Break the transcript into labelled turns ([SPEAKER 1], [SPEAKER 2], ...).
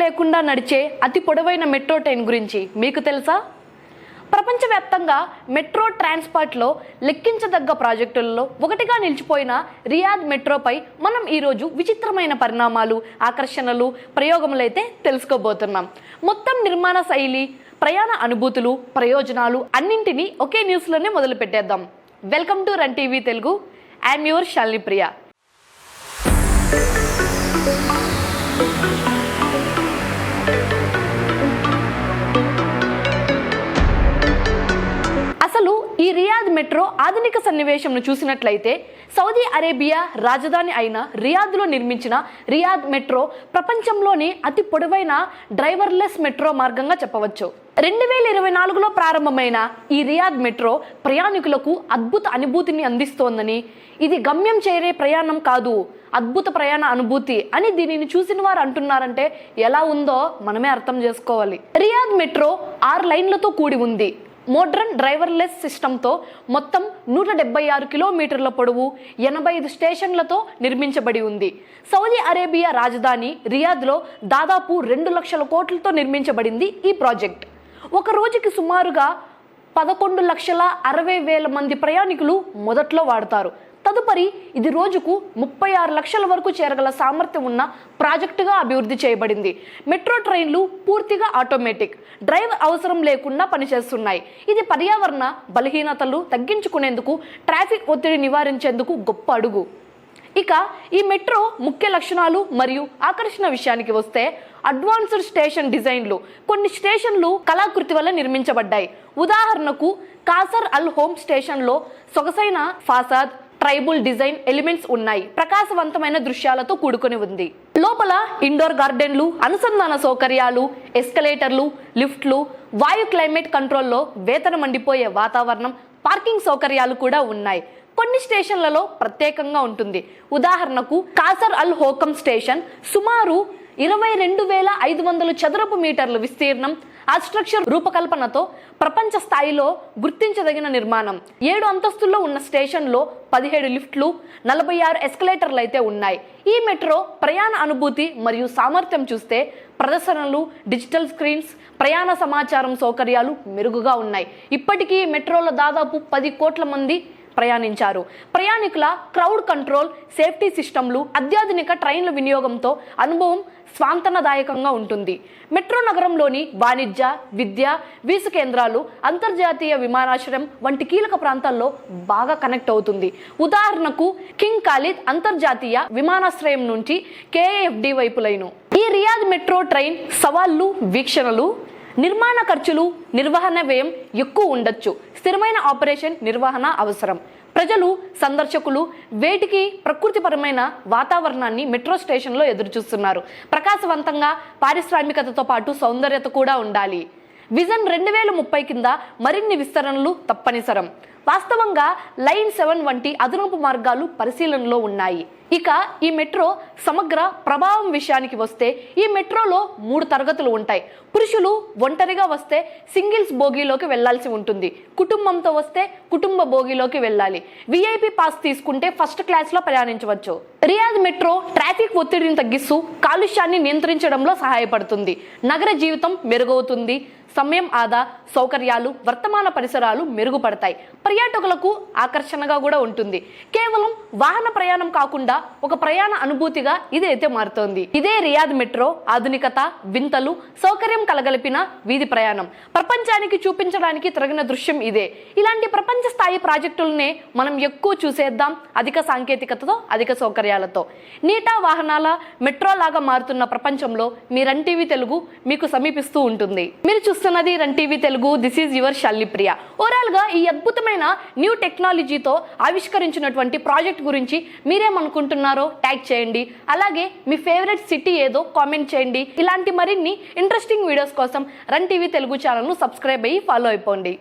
[SPEAKER 1] లేకుండా నడిచే అతి పొడవైన మెట్రో ట్రైన్ గురించి మీకు తెలుసా? ప్రపంచవ్యాప్తంగా మెట్రో ట్రాన్స్పోర్ట్లో లెక్కించదగ్గ ప్రాజెక్టులలో ఒకటిగా నిలిచిపోయిన రియాద్ మెట్రోపై మనం ఈరోజు విచిత్రమైన పరిణామాలు ఆకర్షణలు ప్రయోగములైతే తెలుసుకోబోతున్నాం. మొత్తం నిర్మాణ శైలి ప్రయాణ అనుభూతులు ప్రయోజనాలు అన్నింటినీ ఒకే న్యూస్లోనే మొదలు పెట్టేద్దాం welcome to run TV Telugu. I'm your Shalini Priya Riyadh metro ఆధునిక సన్నివేశంను చూసినట్లయితే సౌదీ అరేబియా రాజధాని అయిన రియాద్లో నిర్మించిన రియాద్ మెట్రో ప్రపంచంలోని అతి పొడవైన డ్రైవర్లెస్ మెట్రో మార్గంగా చెప్పవచ్చు. రెండు వేల ఇరవై నాలుగులో ప్రారంభమైన ఈ రియాద్ మెట్రో ప్రయాణికులకు అద్భుత అనుభూతిని అందిస్తోందని ఇది గమ్యం చేరే ప్రయాణం కాదు అద్భుత ప్రయాణ అనుభూతి అని దీనిని చూసిన వారు అంటున్నారంటే ఎలా ఉందో మనమే అర్థం చేసుకోవాలి. రియాద్ మెట్రో ఆరు లైన్లతో కూడి ఉంది. మోడ్రన్ డ్రైవర్లెస్ సిస్టంతో మొత్తం నూట డెబ్బై ఆరు కిలోమీటర్ల పొడవు ఎనభై ఐదు స్టేషన్లతో నిర్మించబడి ఉంది. సౌదీ అరేబియా రాజధాని రియాద్లో దాదాపు రెండు లక్షల కోట్లతో నిర్మించబడింది ఈ ప్రాజెక్ట్. ఒక రోజుకి సుమారుగా పదకొండు లక్షల అరవై వేల మంది ప్రయాణికులు మొదట్లో వాడతారు. తదుపరి ఇది రోజుకు ముప్పై ఆరు లక్షల వరకు చేరగల సామర్థ్యం ఉన్న ప్రాజెక్టుగా అభివృద్ధి చేయబడింది. మెట్రో ట్రైన్లు పూర్తిగా ఆటోమేటిక్ డ్రైవ్ అవసరం లేకుండా పనిచేస్తున్నాయి. ఇది పర్యావరణ బలహీనతలు తగ్గించుకునేందుకు ట్రాఫిక్ ఒత్తిడి నివారించేందుకు గొప్ప అడుగు. ఇక ఈ మెట్రో ముఖ్య లక్షణాలు మరియు ఆకర్షణ విషయానికి వస్తే అడ్వాన్స్డ్ స్టేషన్ డిజైన్లు కొన్ని స్టేషన్లు కళాకృతి వల్ల నిర్మించబడ్డాయి. ఉదాహరణకు కాసర్ అల్ హోమ్ స్టేషన్లో సొగసైన ఫాసాద్ ట్రైబుల్ డిజైన్ ఎలిమెంట్స్ ఉన్నాయి. ప్రకాశవంతమైన దృశ్యాలతో కూడుకొని ఉంది. లోపల ఇండోర్ గార్డెన్లు అనుసంధాన సౌకర్యాలు ఎస్కలేటర్లు లిఫ్ట్లు వాయు క్లైమేట్ కంట్రోల్లో వేతన మండిపోయే వాతావరణం పార్కింగ్ సౌకర్యాలు కూడా ఉన్నాయి. కొన్ని స్టేషన్లలో ప్రత్యేకంగా ఉంటుంది. ఉదాహరణకు కాసర్ అల్ హోకం స్టేషన్ సుమారు ఇరవై రెండు వేల ఐదు వందల చదరపు మీటర్ల విస్తీర్ణం ఆ స్ట్రక్చర్ రూపకల్పనతో ప్రపంచ స్థాయిలో గుర్తించదగిన నిర్మాణం. ఏడు అంతస్తుల్లో ఉన్న స్టేషన్లో పదిహేడు లిఫ్ట్లు నలభై ఆరు ఎస్కలేటర్లు అయితే ఉన్నాయి. ఈ మెట్రో ప్రయాణ అనుభూతి మరియు సామర్థ్యం చూస్తే ప్రదర్శనలు డిజిటల్ స్క్రీన్స్ ప్రయాణ సమాచారం సౌకర్యాలు మెరుగుగా ఉన్నాయి. ఇప్పటికీ మెట్రోలో దాదాపు పది కోట్ల మంది ప్రయాణించారు. ప్రయాణికుల క్రౌడ్ కంట్రోల్ సేఫ్టీ సిస్టమ్లు అత్యాధునిక ట్రైన్ల వినియోగంతో అనుభవం స్వాంతనదాయకంగా ఉంటుంది. మెట్రో నగరంలోని వాణిజ్య విద్య వీసు కేంద్రాలు అంతర్జాతీయ విమానాశ్రయం వంటి కీలక ప్రాంతాల్లో బాగా కనెక్ట్ అవుతుంది. ఉదాహరణకు కింగ్ ఖాలిద్ అంతర్జాతీయ విమానాశ్రయం నుంచి కేఏఎఫ్డి వైపులైను. ఈ రియాద్ మెట్రో ట్రైన్ సవాళ్ళు వీక్షణలు నిర్మాణ ఖర్చులు నిర్వహణ వ్యయం ఎక్కువ ఉండొచ్చు. స్థిరమైన ఆపరేషన్ నిర్వహణ అవసరం. ప్రజలు సందర్శకులు వేటికి ప్రకృతిపరమైన వాతావరణాన్ని మెట్రో స్టేషన్లో ఎదురుచూస్తున్నారు. ప్రకాశవంతంగా పారిశ్రామికతతో పాటు సౌందర్యత కూడా ఉండాలి. విజన్ రెండు వేల ముప్పై కింద మరిన్ని విస్తరణలు తప్పనిసరం. వాస్తవంగా లైన్ సెవెన్ వంటి అదనపు మార్గాలు పరిశీలనలో ఉన్నాయి. ఇక ఈ మెట్రో సమగ్ర ప్రభావం విషయానికి వస్తే ఈ మెట్రోలో మూడు తరగతులు ఉంటాయి. పురుషులు ఒంటరిగా వస్తే సింగిల్స్ బోగీలోకి వెళ్ళాల్సి ఉంటుంది. కుటుంబంతో వస్తే కుటుంబ బోగీలోకి వెళ్ళాలి. విఐపి పాస్ తీసుకుంటే ఫస్ట్ క్లాస్లో ప్రయాణించవచ్చు. రియాద్ మెట్రో ట్రాఫిక్ ఒత్తిడిని తగ్గిస్తూ కాలుష్యాన్ని నియంత్రించడంలో సహాయపడుతుంది. నగర జీవితం మెరుగవుతుంది. సమయం ఆదా సౌకర్యాలు వర్తమాన పరిసరాలు మెరుగుపడతాయి. పర్యాటకులకు ఆకర్షణగా కూడా ఉంటుంది. కేవలం వాహన ప్రయాణం కాకుండా ఒక ప్రయాణ అనుభూతిగా ఇది అయితే మారుతోంది. ఇదే రియాద్ మెట్రో ఆధునికత వింతలు సౌకర్యం కలగలిపిన వీధి ప్రయాణం. ప్రపంచానికి చూపించడానికి తరగిన దృశ్యం ఇదే. ఇలాంటి ప్రపంచ స్థాయి ప్రాజెక్టులనే మనం ఎక్కువ చూసేద్దాం అధిక సాంకేతికతతో అధిక సౌకర్యాలతో. నీటా వాహనాల మెట్రో లాగా మారుతున్న ప్రపంచంలో మీ రన్ టీవీ తెలుగు మీకు సమీపిస్తూ ఉంటుంది. మీరు చూస్తున్నది run TV Telugu this is your Shallipriya ఓవరాల్గా ఈ అద్భుతమైన న్యూ టెక్నాలజీతో ఆవిష్కరించినటువంటి ప్రాజెక్ట్ గురించి మీరేమనుకుంటున్నారో ట్యాగ్ చేయండి. అలాగే మీ ఫేవరెట్ సిటీ ఏదో కామెంట్ చేయండి. ఇలాంటి మరిన్ని ఇంట్రెస్టింగ్ వీడియోస్ కోసం రన్ టీవీ తెలుగు ఛానల్ను సబ్స్క్రైబ్ అయ్యి ఫాలో అయిపోండి.